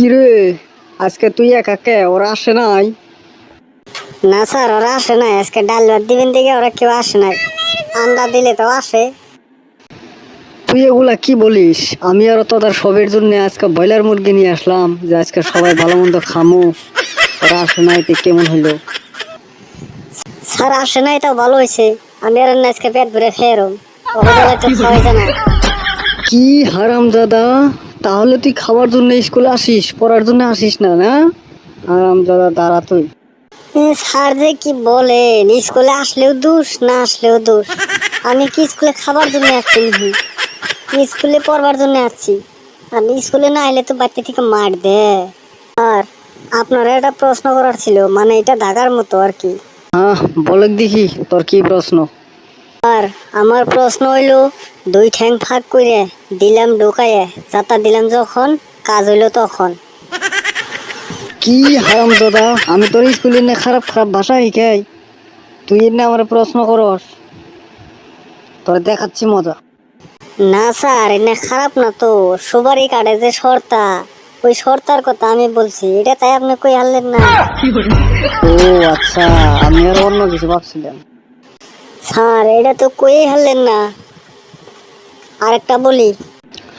কি রে আজকে তুই একা কে? ওরা আসে নাই। না স্যার ওরা আসে না আজকে ডাল ভাত দিবেন দিকে ওরা কেউ আসে নাই। আন্ডা দিলে তো আসে। তুই এগুলা কি বলিস? আমি আর তোদের সবের জন্য আজকে ব্রয়লার মুরগি নিয়ে আসলাম যে আজকে সবাই ভালো মন্দ খামু। ওরা আসে নাই তো কেমন হইল? স্যার আসে নাই তো ভালো হয়েছে আমি আর না আজকে পেট ভরে খেয়ে রম। তো কি হারাম দাদা তাহলে তুই খাবার জন্য স্কুলে আসিস পড়ার জন্য আসিস না না? হারাম দাদা দাঁড়া তুই। স্যার যে কি বলেন স্কুলে আসলেও দোষ না আসলেও দোষ। আমি কি স্কুলে খাবার জন্য আসছি নাকি? স্কুলে পড়বার জন্য আসছি। আর স্কুলে না এলে তো বাচ্চা থেকে মার দে। আর আপনারা একটা প্রশ্ন করার ছিল মানে এটা ঢাকার মতো আর কি। হ্যাঁ বলে দেখি তোর কি প্রশ্ন? আর আমার প্রশ্ন হইল দুই ঠ্যাং ফাঁক করে দিলাম ঢোকায় যাতা দিলাম যখন কাজ হইল তখন। কি হারাম দাদা আমি তোর স্কুলে না খারাপ খারাপ ভাষা শিখাই। তুই না আমার প্রশ্ন করস। তোর দেখাচ্ছি মজা। না স্যার এনে খারাপ না তো সবারই কাটে যে শর্তা। ওই শর্তার কথা আমি বলছি এটা তাই আপনি কই হারলেন না? ও আচ্ছা আমি আর অন্য কিছু ভাবছিলাম। স্যার এটা তো কই হারলেন না? আরেকটা বলি।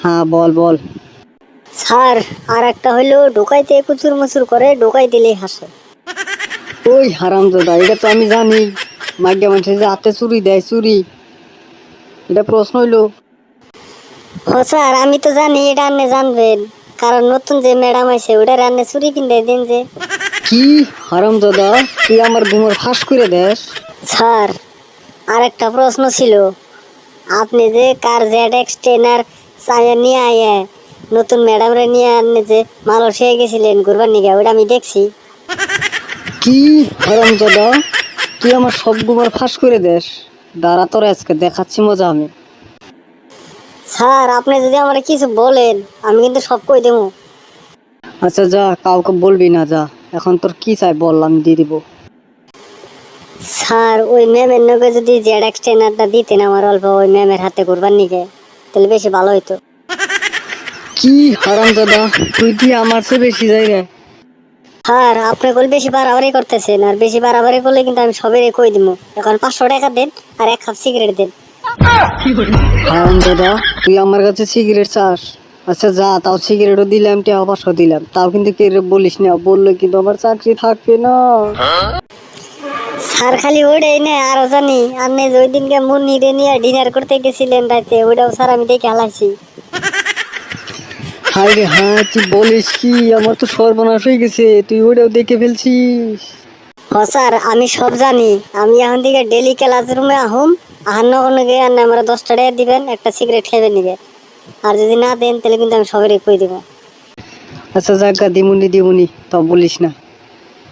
হ্যাঁ বল বল। স্যার আর একটা হইল ঢোকাইতে কুচুর মুচুর করে ঢোকাই দিলেই হাসে। ওই হারাম দাদা এটা তো আমি জানি। মাগ্যা মানুষের যে হাতে চুরি দেয় চুরি। এটা প্রশ্ন হইল। ও স্যার আমি তো জানি এটা আপনি জানবেন। কারণ নতুন যে ম্যাডাম আছে ওটা রান্নে চুরি কিনতে দিন যে। কি? হারাম দাদা তুই আমার ঘুমোর ফাঁস করে দেস। স্যার আর একটা প্রশ্ন ছিল আপনি যে কার জেড এক্স ট্রেনার চাইয়া নিয়ে আয়ে নতুন ম্যাডামরে নিয়ে আনলে যে মালয়েশিয়া গেছিলেন ঘুরবার নিগে ওটা আমি দেখছি। কি? হারাম দাদা তুই আমার সব ঘুমোর ফাঁস করে দেস। দাঁড়া তোর আজকে দেখাচ্ছি মজা আমি। স্যার আপনি যদি আমার কিছু বলেন আমি কিন্তু সব কই দেবো। আচ্ছা যা কাউকে বলবি না যা। এখন তোর কি চাই বললাম দিয়ে দিব। স্যার ওই ম্যামের নগে যদি জেড এক্স ট্রেনারটা দিতেন আমার অল্প ওই ম্যামের হাতে ঘুরবার নিগে তাহলে বেশি ভালো হইতো। কি হারাম দাদা তুই কি আমার চেয়ে বেশি জায়গায়? স্যার আপনি কল বেশি বাড়াবাড়ি করতেছেন আর বেশি বাড়াবাড়ি করলে কিন্তু আমি সবের কই দিব। এখন পাঁচশো টাকা দেন আর এক কাপ সিগারেট দেন। হারাম দাদা তুই আমার কাছে সিগারেট চাস। আচ্ছা যা তাও সিগারেটও দিলাম টাকা পাঁচশো দিলাম। তাও কিন্তু কে বলিস না বললে কিন্তু আমার চাকরি থাকবে না। স্যার খালি ওটাই না আরও জানি আপনি ওই দিনকে মুন্নিরে নিয়ে ডিনার করতে গেছিলেন রাতে ওটাও স্যার আমি দেখে হালাইছি হাই রে হ্যাঁ তুই বলিস কি আমার তো সর্বনাশ হয়ে গেছে তুই ওটাও দেখে ফেলছিস। হ স্যার আমি সব জানি। আমি এখন থেকে ডেলি ক্লাস রুমে আহুম আহার নগনে গিয়ে আর আমরা দশটা টাকা দিবেন একটা সিগারেট খেয়ে নিবে আর যদি না দেন তাহলে কিন্তু আমি সবেরই কই দিব। আচ্ছা যাক দিমুনি দিমুনি তো বলিস না।